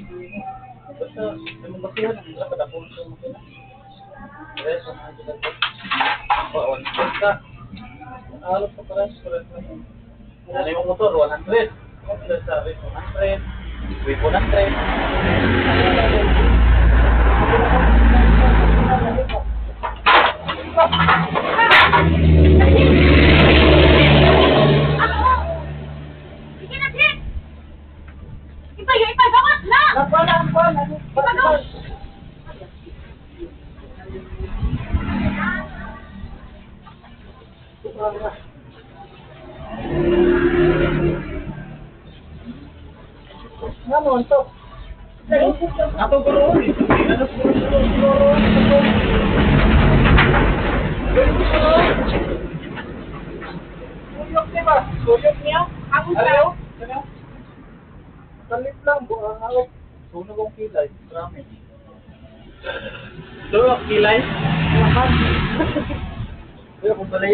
Sa sa sila. Alos pa pala, sulat na yun. Ano yung motor, 100. Komplet sa rin, 100. Wave 100. Sige na, Jin! Ipay, bawas na! Ipagaw! Naman to. Ako guru, ano siguro siguro Suyok niya Salit lang. Buang. Sunog ang kilay. Marami. Sunog ang kilay? Lahat. Kaya kung pala